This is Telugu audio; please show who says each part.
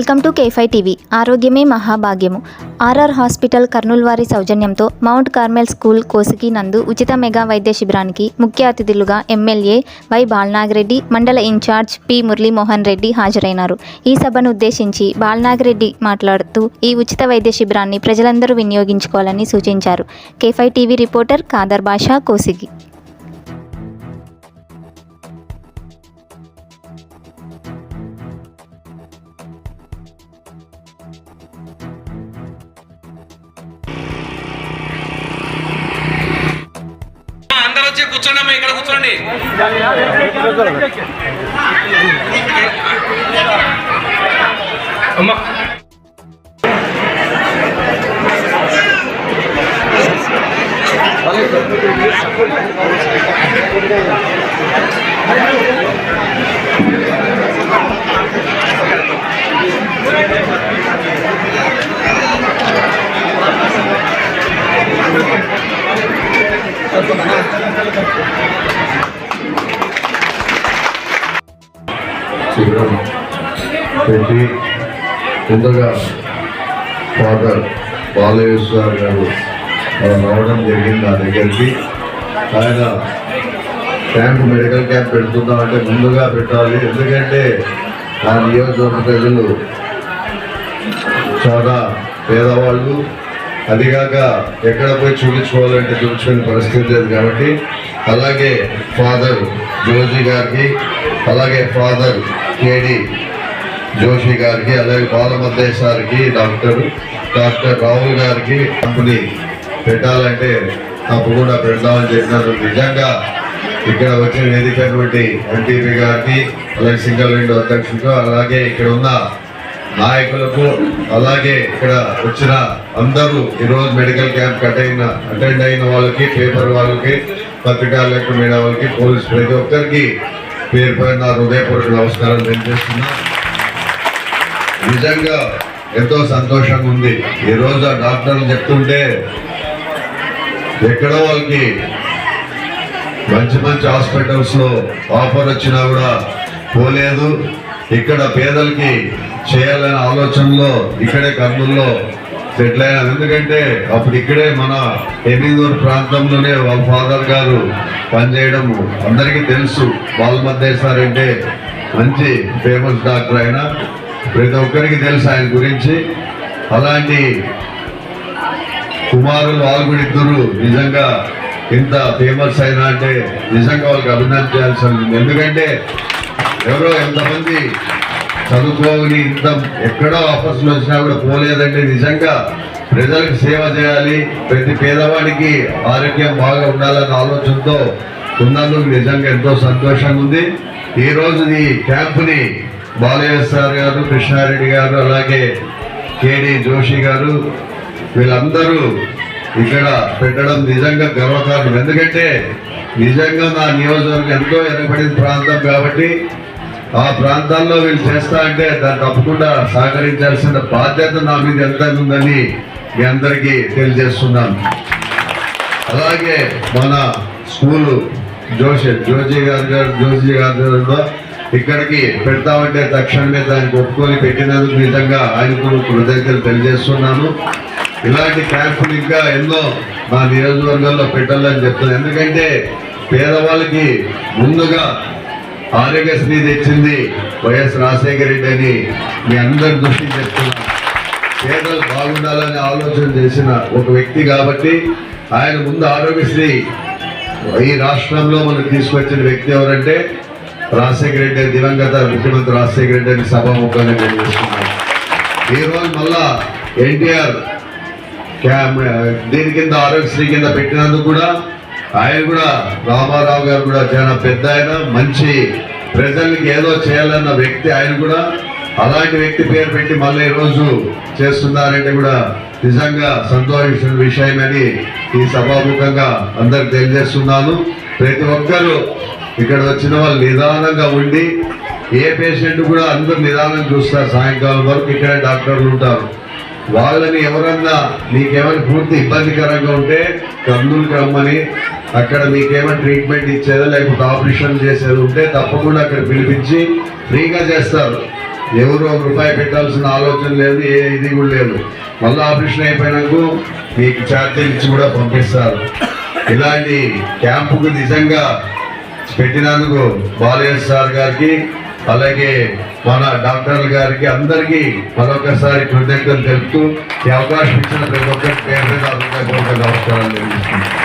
Speaker 1: వెల్కమ్ టు కేఫై టీవీ ఆరోగ్యమే మహాభాగ్యము. ఆర్ఆర్ హాస్పిటల్ కర్నూలు వారి సౌజన్యంతో మౌంట్ కార్మెల్ స్కూల్ కోసికి నందు ఉచిత మెగా వైద్య శిబిరానికి ముఖ్య అతిథులుగా ఎమ్మెల్యే వై బాలనాగిరెడ్డి మండల ఇన్ఛార్జ్ పి మురళీమోహన్ రెడ్డి హాజరైనారు. ఈ సభను ఉద్దేశించి బాలనాగిరెడ్డి మాట్లాడుతూ ఈ ఉచిత వైద్య శిబిరాన్ని ప్రజలందరూ వినియోగించుకోవాలని సూచించారు. కేఫై టీవీ రిపోర్టర్ కాదర్ బాషా కోసిగి.
Speaker 2: కూర్చోండి అమ్మా ఇక్కడ కూర్చోండి. అమ్మా.
Speaker 3: పెట్టి ముందుగా ఫాదర్ బాలయేశ్వర్ గారు రావడం జరిగింది నా దగ్గరికి. ఆయన క్యాంప్ మెడికల్ క్యాంప్ పెడుతున్నామంటే ముందుగా పెట్టాలి. ఎందుకంటే ఆ నియోజకవర్గ ప్రజలు చాలా పేదవాళ్ళు. అదిగాక ఎక్కడ పోయి చూపించుకోవాలంటే చూపించుకునే పరిస్థితి లేదు కాబట్టి అలాగే ఫాదర్ జోజీ గారికి అలాగే ఫాదర్ కేడి జోషి గారికి అలాగే బాలమద్దే సార్కి డాక్టర్ డాక్టర్ రాహుల్ గారికి కంపెనీ పెట్టాలంటే తప్పకుండా పెడదామని చెప్పినారు. నిజంగా ఇక్కడ వచ్చిన వేదికటువంటి ఎన్టీపీ గారికి అలాగే సింగల్ విండో అధ్యక్షులకు అలాగే ఇక్కడ ఉన్న నాయకులకు అలాగే ఇక్కడ వచ్చిన అందరూ ఈరోజు మెడికల్ క్యాంప్ అటైన అటెండ్ అయిన వాళ్ళకి పేపర్ వాళ్ళకి పత్రికా లేఖ మీడియా వాళ్ళకి పోలీస్ ప్రతి ఒక్కరికి పేరు పైన హృదయపూర్వక నమస్కారం తెలియజేస్తున్నా. నిజంగా ఎంతో సంతోషంగా ఉంది. ఈ రోజు ఆ డాక్టర్లు చెప్తుంటే ఎక్కడో వాళ్ళకి మంచి మంచి హాస్పిటల్స్లో ఆఫర్ వచ్చినా కూడా పోలేదు. ఇక్కడ పేదలకి చేయాలనే ఆలోచనలో ఇక్కడే కర్నూలులో సెటిల్ అయినా ఎందుకంటే అప్పుడు ఇక్కడే మన ఎనిమిదూరు ప్రాంతంలోనే వాళ్ళ ఫాదర్ గారు పనిచేయడం అందరికీ తెలుసు. వాళ్ళ మధ్య సార్ అంటే మంచి ఫేమస్ డాక్టర్ అయినా ప్రతి ఒక్కరికి తెలుసు ఆయన గురించి. అలాంటి కుమారులు వాళ్ళు ఇద్దరు నిజంగా ఇంత ఫేమస్ అయినా అంటే నిజంగా వాళ్ళకి అభినందించాల్సి ఉంది ఎందుకంటే ఎవరో ఎంతమంది చదువుకోని ఇంత ఎక్కడో ఆఫర్స్లు వచ్చినా కూడా పోలేదంటే నిజంగా ప్రజలకు సేవ చేయాలి. ప్రతి పేదవాడికి ఆరోగ్యం బాగా ఉండాలన్న ఆలోచనతో ఉన్నందుకు నిజంగా ఎంతో సంతోషంగా ఉంది. ఈ ఈ క్యాంపుని బాలయ్య సార్ గారు కృష్ణారెడ్డి గారు అలాగే కేడి జోషి గారు వీళ్ళందరూ ఇక్కడ పెట్టడం నిజంగా గర్వకారణం. ఎందుకంటే నిజంగా నా నియోజకవర్గం ఎంతో వెనకబడిన ప్రాంతం కాబట్టి ఆ ప్రాంతాల్లో వీళ్ళు చేస్తా అంటే దాన్ని తప్పకుండా సహకరించాల్సిన బాధ్యత నా మీద ఎంత ఉందని మీ అందరికీ తెలియజేస్తున్నాను. అలాగే మన స్కూలు జోషి జోషి గారు గారు జోజీ గారు గారు ఇక్కడికి పెడతామంటే తక్షణమే దాన్ని ఒప్పుకొని పెట్టినందుకు నిజంగా ఆయనకు కృతజ్ఞతలు తెలియజేస్తున్నాను. ఇలాంటి క్యాంపులు ఇంకా ఎన్నో మా నియోజకవర్గంలో పెట్టాలని చెప్తున్నాను. ఎందుకంటే పేదవాళ్ళకి ముందుగా ఆరోగ్యశ్రీ తెచ్చింది వైఎస్ రాజశేఖర రెడ్డి అని మీ అందరి దృష్టికి చెప్తున్నాను. పేదలు బాగుండాలని ఆలోచన చేసిన ఒక వ్యక్తి కాబట్టి ఆయన ముందు ఆరోగ్యశ్రీ ఈ రాష్ట్రంలో మనకు తీసుకొచ్చిన వ్యక్తి ఎవరంటే రాజశేఖర రెడ్డి దివంగత ముఖ్యమంత్రి రాజశేఖర రెడ్డి అని సభాముఖంగా ఈ రోజు మళ్ళా ఎన్టీఆర్ దీని కింద ఆరోగ్యశ్రీ కింద పెట్టినందుకు కూడా ఆయన కూడా రామారావు గారు కూడా చాలా పెద్ద ఆయన మంచి ప్రజలకి ఏదో చేయాలన్న వ్యక్తి ఆయన కూడా. అలాంటి వ్యక్తి పేరు పెట్టి మళ్ళీ ఈ రోజు చేస్తున్నారంటే కూడా నిజంగా సంతోషించిన విషయమని ఈ సభాముఖంగా అందరికి తెలియజేస్తున్నాను. ప్రతి ఒక్కరూ ఇక్కడ వచ్చిన వాళ్ళు నిదానంగా ఉండి ఏ పేషెంట్ కూడా అందరూ నిదానం చూస్తారు. సాయంకాలం వరకు ఇక్కడ డాక్టర్లు ఉంటారు. వాళ్ళని ఎవరన్నా నీకేమైనా పూర్తి ఇబ్బందికరంగా ఉంటే కర్నూలుకి రమ్మని అక్కడ మీకేమైనా ట్రీట్మెంట్ ఇచ్చేదో లేకపోతే ఆపరేషన్ చేసేది ఉంటే తప్పకుండా అక్కడ పిలిపించి ఫ్రీగా చేస్తారు. ఎవరు ఒక రూపాయి పెట్టాల్సిన ఆలోచన లేదు ఏ ఇది కూడా లేదు. మళ్ళీ ఆపరేషన్ అయిపోయినాక మీకు ఛార్జీలు ఇచ్చి కూడా పంపిస్తారు. ఇలాంటి క్యాంపుకు నిజంగా పెట్టినందుకు బాలయ్య సార్ గారికి అలాగే మన డాక్టర్ల గారికి అందరికీ మరొకసారి కృతజ్ఞతలు తెలుపుతూ ఈ అవకాశం ఇచ్చిన ప్రతి ఒక్కరికి పేరు మీద నమస్కారాలు తెలియజేస్తున్నాను.